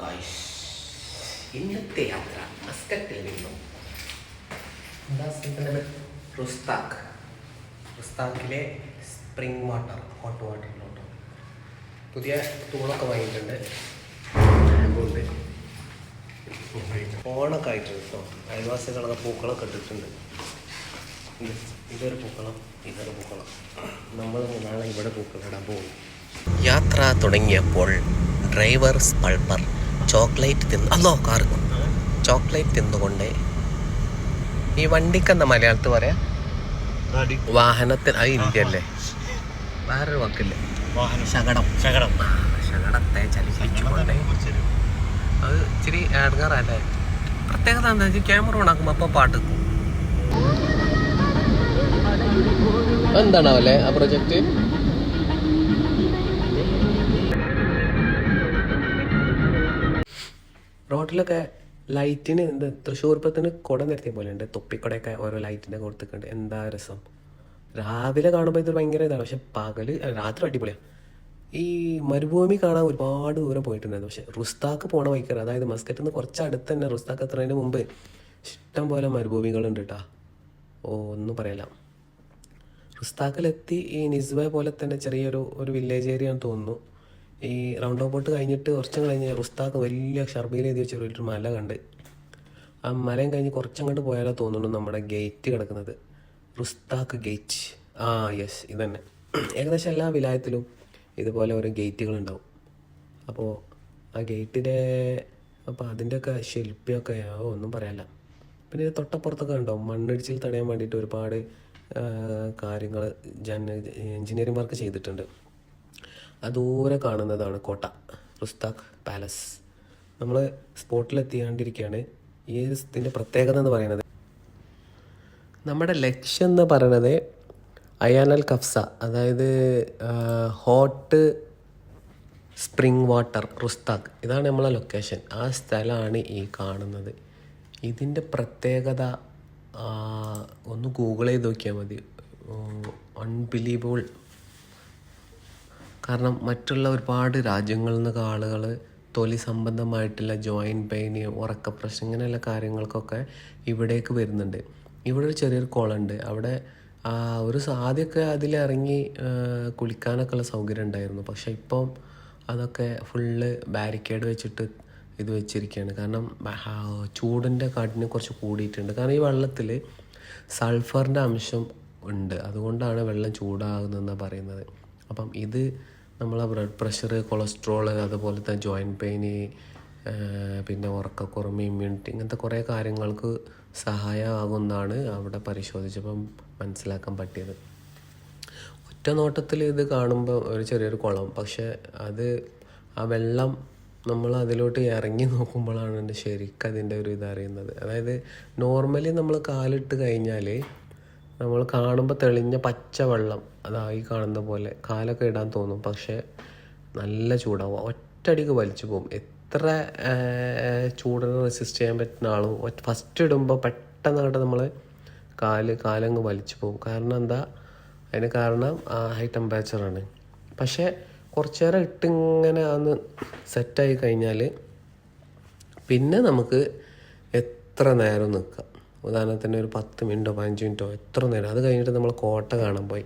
Guys ഇന്നത്തെ യാത്ര മസ്കറ്റിൽ നിന്നും എന്താ സ്ഥലത്തിന്റെ റുസ്താഖ്. സ്പ്രിംഗ് വാട്ടർ ഹോട്ട് വാട്ടറിലോട്ട്. പുതിയ തൂണൊക്കെ വാങ്ങിയിട്ടുണ്ട്. ലാമ്പുണ്ട് ഓണൊക്കെ ആയിട്ടുണ്ട് കേട്ടോ അയൽവാസികളൊക്കെ പൂക്കളൊക്കെ ഇട്ടിട്ടുണ്ട്. ഇത് ഇതൊരു പൂക്കളം ഇതൊരു പൂക്കളം. നമ്മൾ നാളെ ഇവിടെ പൂക്കളിടാൻ പോകും യാത്ര തുടങ്ങിയപ്പോൾ ഡ്രൈവർ സ്പൾപ്പർ ചോക്ലേറ്റ് തിന്ന് അല്ലോ കാറ് ചോക്ലേറ്റ് തിന്നുകൊണ്ട് ഈ വണ്ടിക്കെന്ന മലയാളത്തിൽ പറയാ? വാഹനത്തിൽ അത് ഇന്ത്യ അല്ലേ വേറൊരു വാക്കില്ല? ശകടം. ശകടം. ആ, ശകടത്തെ ചലിപ്പിച്ചുകൊണ്ട് അത് ഇച്ചിരി ആഡ്കാറല്ലേ പ്രത്യേകത എന്താ വെച്ചാൽ ക്യാമറ ഓണാക്കുമ്പോൾ അപ്പോൾ പാട്ട് എന്താണ് എന്താണാവല്ലേ ആ പ്രൊജക്റ്റ്? റോഡിലൊക്കെ ലൈറ്റിന് എന്ത് തൃശ്ശൂർ പത്തിന് കുട നിരത്തിയ പോലെ ഉണ്ട്. തൊപ്പിക്കുടയൊക്കെ ഓരോ ലൈറ്റിന്റെ കൊടുത്തിട്ടുണ്ട് എന്താ രസം? രാവിലെ കാണുമ്പോൾ ഇത് ഭയങ്കര ഇതാണ്. പക്ഷെ പകൽ രാത്രി അടിപൊളിയാണ്. ഈ മരുഭൂമി കാണാൻ ഒരുപാട് ദൂരം പോയിട്ടുണ്ടായിരുന്നു. പക്ഷെ റുസ്താക്ക് പോണ വൈക്കർ അതായത് മസ്കറ്റിൽ നിന്ന് കുറച്ച് അടുത്ത് തന്നെ റുസ്താക്ക് എത്തുന്നതിന് മുമ്പ് ഇഷ്ടം പോലെ മരുഭൂമികളുണ്ട് കേട്ടാ ഓ ഒന്നും പറയല റുസ്താക്കിലെത്തി ഈ നിസ്ബ പോലെ തന്നെ ചെറിയൊരു ഒരു വില്ലേജ് ഏരിയ തോന്നുന്നു. ഈ റൗണ്ട് ഓപ്പോട്ട് കഴിഞ്ഞിട്ട് കുറച്ചും കഴിഞ്ഞ് റുസ്താക്ക് വലിയ ഷർബീൽ എഴുതി വെച്ച ഒരു മല കണ്ട്. ആ മലയും കഴിഞ്ഞ് കുറച്ചങ്ങോട്ട് പോയാലോ തോന്നുന്നു നമ്മുടെ ഗേറ്റ് കിടക്കുന്നത്. റുസ്താക്ക് ഗേറ്റ് ആ യെസ് ഇതന്നെ. ഏകദേശം എല്ലാ വിലായത്തിലും ഇതുപോലെ ഓരോ ഗേറ്റുകൾ ഉണ്ടാവും. അപ്പോൾ ആ ഗേറ്റിന്റെ അപ്പോൾ അതിന്റെയൊക്കെ ശില്പിയൊക്കെ ഒന്നും പറയാല്ല. പിന്നെ ഇത് തൊട്ടപ്പുറത്തൊക്കെ ഉണ്ടാവും മണ്ണിടിച്ചിൽ തടയാൻ വേണ്ടിയിട്ട് ഒരുപാട് കാര്യങ്ങൾ ജന വർക്ക് ചെയ്തിട്ടുണ്ട്. ദൂരെ കാണുന്നതാണ് കോട്ട റുസ്താഖ് പാലസ്. നമ്മൾ സ്പോട്ടിലെത്തിയാണ്ടിരിക്കുകയാണ് ഈ ഇതിന്റെ പ്രത്യേകത എന്ന് പറയുന്നത്. നമ്മുടെ ലക്ഷ്യം എന്ന് പറയുന്നത് അയാനൽ കഫ്സ അതായത് ഹോട്ട് സ്പ്രിംഗ് വാട്ടർ റുസ്താഖ്. ഇതാണ് നമ്മളെ ലൊക്കേഷൻ. ആ സ്ഥലമാണ് ഈ കാണുന്നത്. ഇതിന്റെ പ്രത്യേകത ഒന്ന് ഗൂഗിൾ ചെയ്ത് നോക്കിയാൽ മതി. അൺബിലീവബിൾ കാരണം മറ്റുള്ള ഒരുപാട് രാജ്യങ്ങളിൽ നിന്നൊക്കെ ആളുകൾ തൊലി സംബന്ധമായിട്ടുള്ള ജോയിന്റ് പെയിന് ഉറക്ക പ്രശ്നം ഇങ്ങനെയുള്ള കാര്യങ്ങൾക്കൊക്കെ ഇവിടേക്ക് വരുന്നുണ്ട്. ഇവിടെ ഒരു ചെറിയൊരു കുളമുണ്ട് അവിടെ ഒരു ആദ്യമൊക്കെ അതിലിറങ്ങി കുളിക്കാനൊക്കെ ഉള്ള സൗകര്യം ഉണ്ടായിരുന്നു. പക്ഷേ ഇപ്പം അതൊക്കെ ഫുള്ള് ബാരിക്കേഡ് വെച്ചിട്ട് ഇത് വെച്ചിരിക്കുകയാണ്. കാരണം ചൂടിന്റെ കാട്ടിന് കുറച്ച് കൂടിയിട്ടുണ്ട്. കാരണം ഈ വെള്ളത്തിൽ സൾഫറിന്റെ അംശം ഉണ്ട്. അതുകൊണ്ടാണ് വെള്ളം ചൂടാകുന്നതെന്നാണ് പറയുന്നത്. അപ്പം ഇത് നമ്മളെ ബ്ലഡ് പ്രഷർ കൊളസ്ട്രോൾ അതുപോലത്തെ ജോയിന്റ് പെയിന് പിന്നെ ഉറക്കക്കുറമ ഇമ്മ്യൂണിറ്റി ഇങ്ങനത്തെ കുറേ കാര്യങ്ങൾക്ക് സഹായമാകുമെന്നാണ് അവിടെ പരിശോധിച്ചപ്പം മനസ്സിലാക്കാൻ പറ്റിയത്. ഒറ്റ നോട്ടത്തിൽ ഇത് കാണുമ്പോൾ ഒരു ചെറിയൊരു കുളം. പക്ഷെ അത് ആ വെള്ളം നമ്മൾ അതിലോട്ട് ഇറങ്ങി നോക്കുമ്പോഴാണ് എന്റെ ശരിക്കും അതിന്റെ ഒരു ഇതറിയുന്നത് അതായത് നോർമലി നമ്മൾ കാലിട്ട് കഴിഞ്ഞാൽ നമ്മൾ കാണുമ്പോൾ തെളിഞ്ഞ പച്ച വെള്ളം അതായി കാണുന്ന പോലെ കാലൊക്കെ ഇടാൻ തോന്നും. പക്ഷേ നല്ല ചൂടാവും. ഒറ്റടിക്ക് വലിച്ചു പോകും എത്ര ചൂടിനെ റെസിസ്റ്റ് ചെയ്യാൻ പറ്റുന്ന ആളും ഫസ്റ്റ് ഇടുമ്പോൾ പെട്ടെന്ന് അങ്ങോട്ട് നമ്മൾ കാൽ കാലങ്ങ് വലിച്ചു പോകും കാരണം എന്താ? അതിന് കാരണം ഹൈ ടെമ്പറേച്ചറാണ് പക്ഷേ കുറച്ച് നേരം ഇട്ടിങ്ങനെ അന്ന് സെറ്റായി കഴിഞ്ഞാൽ പിന്നെ നമുക്ക് എത്ര നേരം നിൽക്കാം ഉദാഹരണത്തിന് ഒരു പത്ത് മിനിറ്റോ പതിനഞ്ച് മിനിറ്റോ എത്ര നേരം? അത് കഴിഞ്ഞിട്ട് നമ്മൾ കോട്ട കാണാൻ പോയി.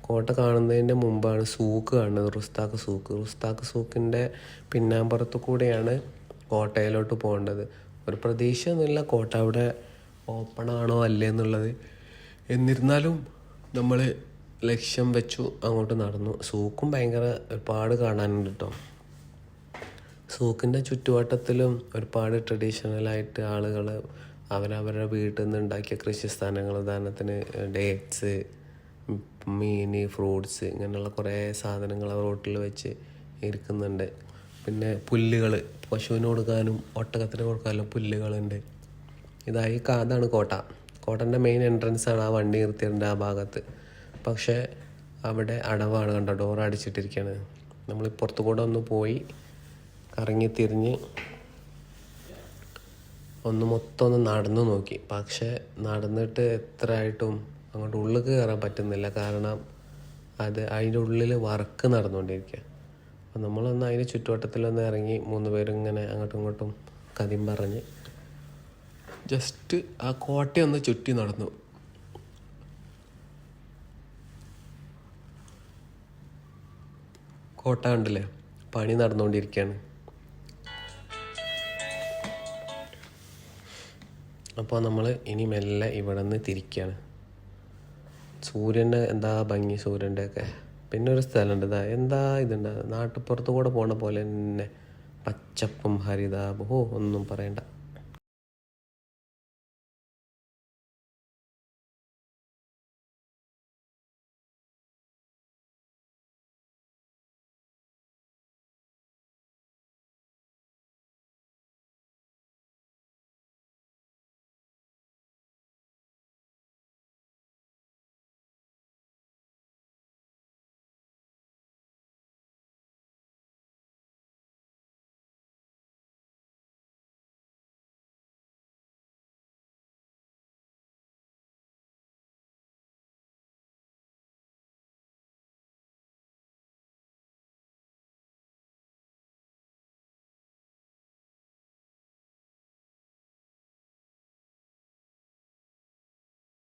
കോട്ട കാണുന്നതിന്റെ മുമ്പാണ് സൂക്ക് കാണുന്നത് റുസ്താക്ക് സൂക്ക്. റുസ്താക്ക് സൂക്കിന്റെ പിന്നാമ്പുറത്ത് കൂടെയാണ് കോട്ടയിലോട്ട് പോകേണ്ടത്. ഒരു പ്രതീക്ഷയൊന്നുമില്ല കോട്ട അവിടെ ഓപ്പൺ ആണോ അല്ലേ എന്നുള്ളത്. എന്നിരുന്നാലും നമ്മൾ ലക്ഷ്യം വെച്ചു അങ്ങോട്ട് നടന്നു. സൂക്കും ഭയങ്കര ഒരുപാട് കാണാനുണ്ട് കേട്ടോ സൂക്കിന്റെ ചുറ്റുവട്ടത്തിലും ഒരുപാട് ട്രഡീഷണലായിട്ട് ആളുകൾ അവരവരുടെ വീട്ടിൽ നിന്ന് ഉണ്ടാക്കിയ കൃഷി സ്ഥാനങ്ങൾ ഉദാഹരണത്തിന് ഡേറ്റ്സ് മീൻ ഫ്രൂട്ട്സ് ഇങ്ങനെയുള്ള കുറേ സാധനങ്ങൾ റോട്ടിൽ വെച്ച് ഇരിക്കുന്നുണ്ട്. പിന്നെ പുല്ലുകൾ പശുവിന് കൊടുക്കാനും ഒട്ടകത്തിന് കൊടുക്കാനും പുല്ലുകളുണ്ട്. ഇതായി അതാണ് കോട്ട. കോട്ടന്റെ മെയിൻ എൻട്രൻസ് ആണ് ആ വണ്ടി നിർത്തിയിട്ടുണ്ട് ആ ഭാഗത്ത്. പക്ഷേ അവിടെ അടവാണ് കണ്ടോ ഡോർ അടിച്ചിട്ടിരിക്കുകയാണ് നമ്മൾ പുറത്തു കൂടെ ഒന്ന് പോയി കറങ്ങി തിരിഞ്ഞ് ഒന്ന് മൊത്തം ഒന്ന് നടന്നു നോക്കി. പക്ഷേ നടന്നിട്ട് എത്ര ആയിട്ടും അങ്ങോട്ട് ഉള്ളിൽ കയറാൻ പറ്റുന്നില്ല. കാരണം അത് അതിന്റെ ഉള്ളിൽ വർക്ക് നടന്നുകൊണ്ടിരിക്കുക അപ്പം നമ്മളൊന്ന് അതിന്റെ ചുറ്റുവട്ടത്തിലൊന്ന് ഇറങ്ങി മൂന്ന് പേരും ഇങ്ങനെ അങ്ങോട്ടും ഇങ്ങോട്ടും കഥയും പറഞ്ഞ് ജസ്റ്റ് ആ കോട്ടയൊന്ന് ചുറ്റി നടന്നു. കോട്ട ഉണ്ടല്ലേ പണി നടന്നുകൊണ്ടിരിക്കുകയാണ് അപ്പോൾ നമ്മൾ ഇനി മെല്ലെ ഇവിടെ നിന്ന് തിരിക്കുകയാണ് സൂര്യന്റെ എന്താ ഭംഗി സൂര്യന്റെ ഒക്കെ പിന്നെ ഒരു സ്ഥലമുണ്ട്. ഇതാ എന്താ ഇതുണ്ട്? നാട്ടുപുറത്ത് കൂടെ പോണ പോലെ തന്നെ പച്ചപ്പും ഹരിതാപവും. ഒന്നും പറയണ്ട.